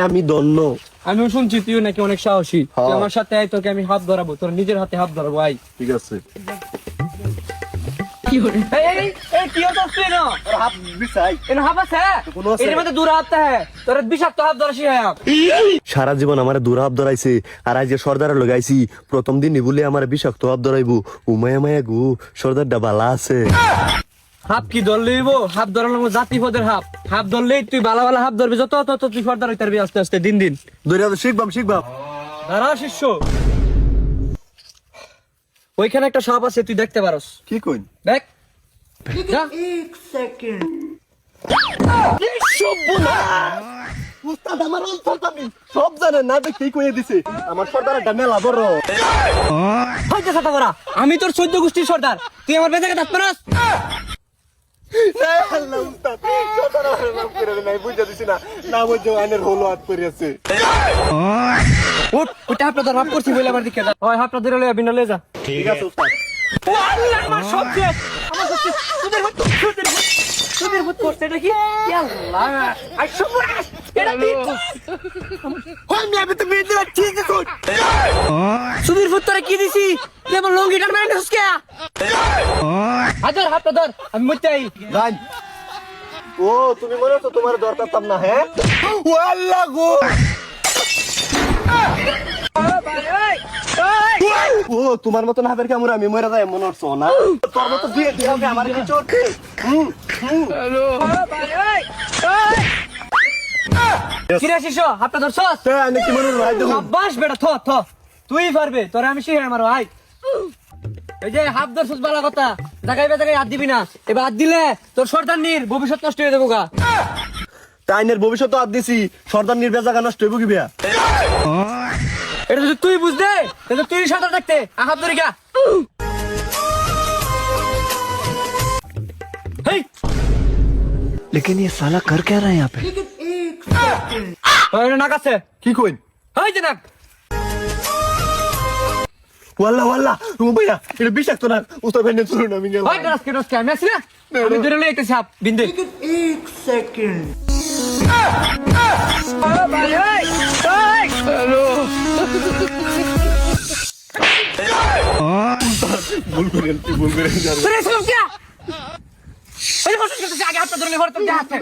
আমি দন্ন আমিও শুনছি তুই নাকি অনেক সাহসী। হ্যাঁ। আমার সাথে তোকে আমি হাত ধরাবো তোর নিজের হাতে হাত ধরাবো আই ঠিক আছে। সারা জীবন আমার দুরাব ধরাইছে আর আজ যে সর্দারে লগাইছি প্রথম দিন বলে আমার বিষাক্ত হাব ধরাইবো। উমায়া মায়া গু সর্দারটা বালা আছে। হাত কি ধর লইব হাত ধরানো জাতি পদের হাত। হাত ধরলেই তুই বালা বালা হাত ধরবি যত তত তুই সর্দার হইতে পারবি আস্তে আস্তে দিন দিন। ধরে শিখবাম শিখবাম দাঁড়া শিষ্য। ওইখানে একটা সাপ আছে তুই দেখতে পারস। কি কইন দেখ। যা। উস্তাদ আমার অন্তর্তামি সব জানে না কইয়ে দিছে। আমার সর্দারটা মেলা বড়। হইতে সাথে বড়া। আমি তোর চোদ্দ গোষ্ঠীর সর্দার। তুই আমার বেঁচে পারস? না আল্লাহ উস্তাদ সর্দার আমার নাম করে নাই বুঝা দিছি না। না বুঝো আইনের হলো হাত পড়িয়াছে উঠ ওটা হাপটা ধর করছি বলে আমার দিকে যা। ওই হাপটা ধরে বিনা লয়ে যা। ঠিক আছে। উস্তাদ আল্লাহ আমার সব শেষ। আমার সব শেষ। তোদের ভূত তোদের ভূত তোদের ভূত করছে এটা কি? আল্লাহ এটা ঠিক আছে সুধীর তোরা কি দিছি? তুই আমার লঙ্গিটা মেরে নিস হাজার হাতটা ধর আমি মরতে আই। জান ও তুমি মনে তো তোমার দরকার তাম না হ্যাঁ? ও আল্লাহ গো! ও তোমার মতন হাবের কামড় আমি মরে যাই মনে হচ্ছে না। তোর মতো দিয়ে দিয়ে আমার কিছু হচ্ছে হুম হুম। কিরে শিষ্য হাতটা ধরছস? তে আমি কি মনে হয় সাব্বাস বেটা থ থ। তুই পারবে তোরে আমি শিখাই মারো আই এই যে হাত ধরছস বালা কথা জায়গায় বে জায়গায় হাত দিবি না। এবার হাত দিলে তোর সর্দার নির ভবিষ্যৎ নষ্ট হয়ে যাব গা। তাইনের ভবিষ্যৎ আদ দিছি সর্দার নির্বেজা গান নষ্ট হইব কি বিয়া এটা যদি তুই বুঝতে তাহলে তুই সাঁতার থাকতে আহাত ধরে গা হেই लेकिन ये साला कर क्या रहा है यहाँ पे ওই নাক আছে কি কইন ওই যে নাক ওয়াল্লা ওয়াল্লা ও ভাইয়া এটা বিষাক্ত না উস্তাদ ভাই চলুন আমি গেলাম ওই নাসকে নাসকে আমি আছি না আমি ধরে লই একটা সাপ বিন্দু ভুল করেন কি? ভুল করেন তোরে সব কি ওই বসে করতে আগে হাতটা ধরে লে ভরতে হাতে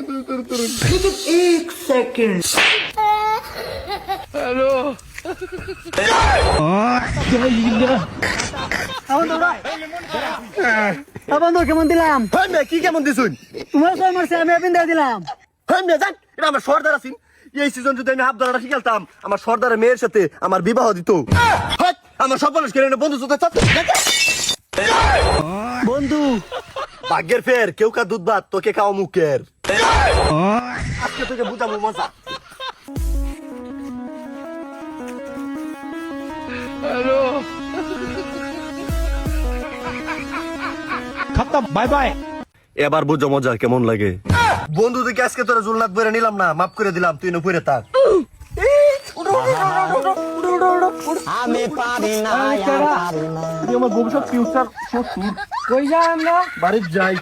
বন্ধু কেমন দিলাম হ্যাঁ মেয়ে কি কেমন দিছুন? তোমার কই মারছে আমি আপনি দিয়ে দিলাম। হ্যাঁ জান এটা আমার সর্দার আছেন। এই সিজন যদি আমি হাফ ধরাটা শিখালতাম আমার সর্দারের মেয়ের সাথে আমার বিবাহ দিত। হ্যাঁ, আমার সব মানুষ কেন বন্ধু সাথে বন্ধু ভাগ্যের ফের কেউ কা দুধ ভাত তোকে খাও মুখের। আজকে তোকে বুঝাবো মজা। হ্যালো। খতম বাই বাই এবার বুঝো মজা কেমন লাগে? বন্ধু থেকে আজকে তোরা জুলনাথ বেড়ে নিলাম না মাফ করে দিলাম তুই না পড়ে থাক। আমি পারি না আমার ভবিষ্যৎ ফিউচার কই যা আমরা? বাড়ির যাই।